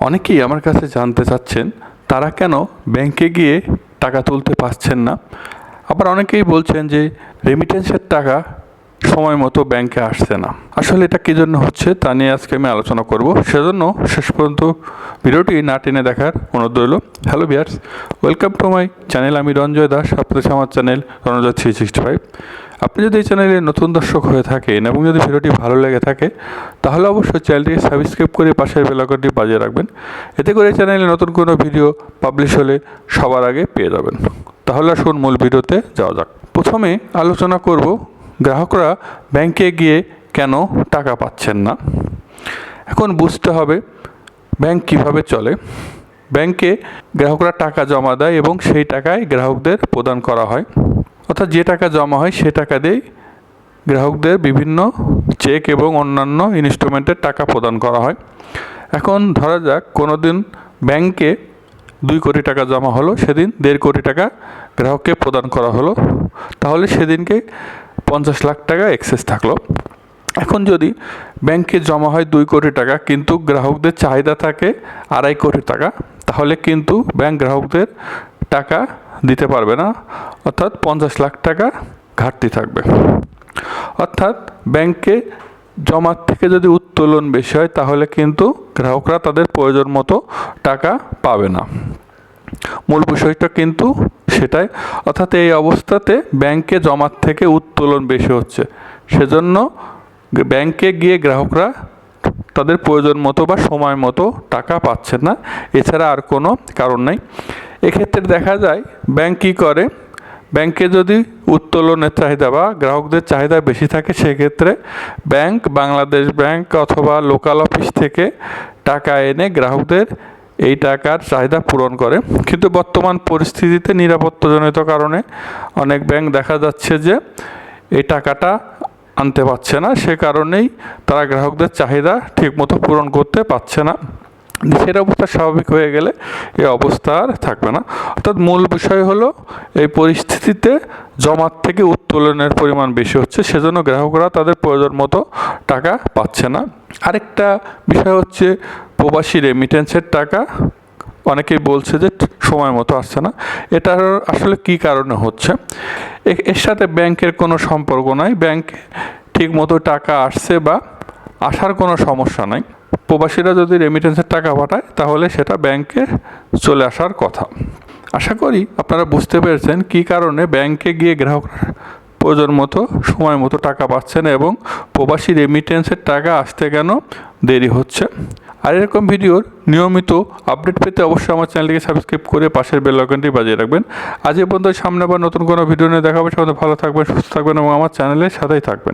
অনেকেই আমার কাছে জানতে চাচ্ছেন, তারা কেন ব্যাংকে গিয়ে টাকা তুলতে পারছেন না? আবার অনেকেই বলছেন যে রেমিটেন্সের টাকা সময় মতো ব্যাংকে আসছে না। আসলে এটা কী জন্য হচ্ছে তা নিয়ে আজকে আমি আলোচনা করব। সেজন্য শেষ পর্যন্ত ভিডিওটি না টেনে দেখার অনুরোধ রইল। Hello viewers welcome to my channel আমি রঞ্জয় দাস আপনাদের আমার channel Ranjoy three sixty five আপনি যদি এই চ্যানেলে নতুন দর্শক হয়ে থাকেন এবং যদি ভিডিওটি ভালো লেগে থাকে, তাহলে অবশ্যই চ্যানেলটিকে সাবস্ক্রাইব করে পাশের বেলাকনটি বাজিয়ে রাখবেন। এতে করে চ্যানেলে নতুন কোনো ভিডিও পাবলিশ হলে সবার আগে পেয়ে যাবেন। তাহলে আসুন মূল ভিডিওতে যাওয়া যাক। প্রথমে আলোচনা করব গ্রাহকরা ব্যাংকে গিয়ে কেন টাকা পাচ্ছেন না। এখন বুঝতে হবে ব্যাংক কীভাবে চলে। ব্যাংকে গ্রাহকরা টাকা জমা দেয় এবং সেই টাকায় গ্রাহকদের প্রদান করা হয়। অর্থাৎ যে টাকা জমা হয় সে টাকা দিয়েই গ্রাহকদের বিভিন্ন চেক এবং অন্যান্য ইনস্ট্রুমেন্টের টাকা প্রদান করা হয়। এখন ধরা যাক কোনো দিন ব্যাংকে দুই কোটি টাকা জমা হলো, সেদিন দেড় কোটি টাকা গ্রাহককে প্রদান করা হলো। তাহলে সেদিনকে পঞ্চাশ লাখ টাকা এক্সেস থাকল। এখন যদি ব্যাংকে জমা হয় দুই কোটি টাকা, কিন্তু গ্রাহকদের চাহিদা থাকে আড়াই কোটি টাকা, তাহলে কিন্তু ব্যাংক গ্রাহকদের টাকা দিতে পারবে না। অর্থাৎ পঞ্চাশ লাখ টাকা ঘাটতি থাকবে। অর্থাৎ ব্যাংকে জমার থেকে যদি উত্তোলন বেশি হয়, তাহলে কিন্তু গ্রাহকরা তাদের প্রয়োজন মতো টাকা পাবে না। মূল বিষয়টা কিন্তু সেটাই। অর্থাৎ এই অবস্থাতে ব্যাংকে জমার থেকে উত্তোলন বেশি হচ্ছে। সেজন্য ব্যাংকে গিয়ে গ্রাহকরা তাদের প্রয়োজন মতো বা সময় মতো টাকা পাচ্ছে না। এছাড়া আর কোনো কারণ নাই। এক্ষেত্রে দেখা যায় ব্যাংক কী করে? ব্যাংকে যদি উত্তোলনের চাহিদা বা গ্রাহকদের চাহিদা বেশি থাকে, সেক্ষেত্রে ব্যাংক বাংলাদেশ ব্যাংক অথবা লোকাল অফিস থেকে টাকা এনে গ্রাহকদের এই টাকার চাহিদা পূরণ করে। কিন্তু বর্তমান পরিস্থিতিতে নিরাপত্তাজনিত কারণে অনেক ব্যাংক দেখা যাচ্ছে যে এই টাকাটা আনতে পারছে না। সে কারণেই তারা গ্রাহকদের চাহিদা ঠিকমতো পূরণ করতে পারছে না। দেশের অবস্থা স্বাভাবিক হয়ে গেলে এই অবস্থা আর থাকবে না। অর্থাৎ মূল বিষয় হলো এই পরিস্থিতিতে জমার থেকে উত্তোলনের পরিমাণ বেশি হচ্ছে, সেজন্য গ্রাহকরা তাদের প্রয়োজন মতো টাকা পাচ্ছে না। আরেকটা বিষয় হচ্ছে প্রবাসী রেমিটেন্সের টাকা, অনেকেই বলছে যে সময় মতো আসছে না। এটার আসলে কি কারণে হচ্ছে? এ- এর সাথে ব্যাংকের কোনো সম্পর্ক নাই। ব্যাংক ঠিক মতো টাকা আসছে বা আসার কোনো সমস্যা নাই। প্রবাসীরা যদি রেমিটেন্সের টাকা পাঠায়, তাহলে সেটা ব্যাংকে চলে আসার কথা। আশা করি আপনারা বুঝতে পেরেছেন কী কারণে ব্যাংকে গিয়ে গ্রাহকরা প্রয়োজন মতো, সময় মতো টাকা পাচ্ছে না এবং প্রবাসী রেমিটেন্সের টাকা আসতে কেন দেরি হচ্ছে। আর এরকম ভিডিওর নিয়মিত আপডেট পেতে অবশ্যই আমার চ্যানেলটিকে সাবস্ক্রাইব করে পাশের বেল আইকনটি বাজিয়ে রাখবেন। আজ এ পর্যন্ত সামনে আবার নতুন কোনো ভিডিও নিয়ে দেখাবো সবাই ভালো থাকবেন, সুস্থ থাকবেন এবং আমার চ্যানেলের সাথেই থাকবেন।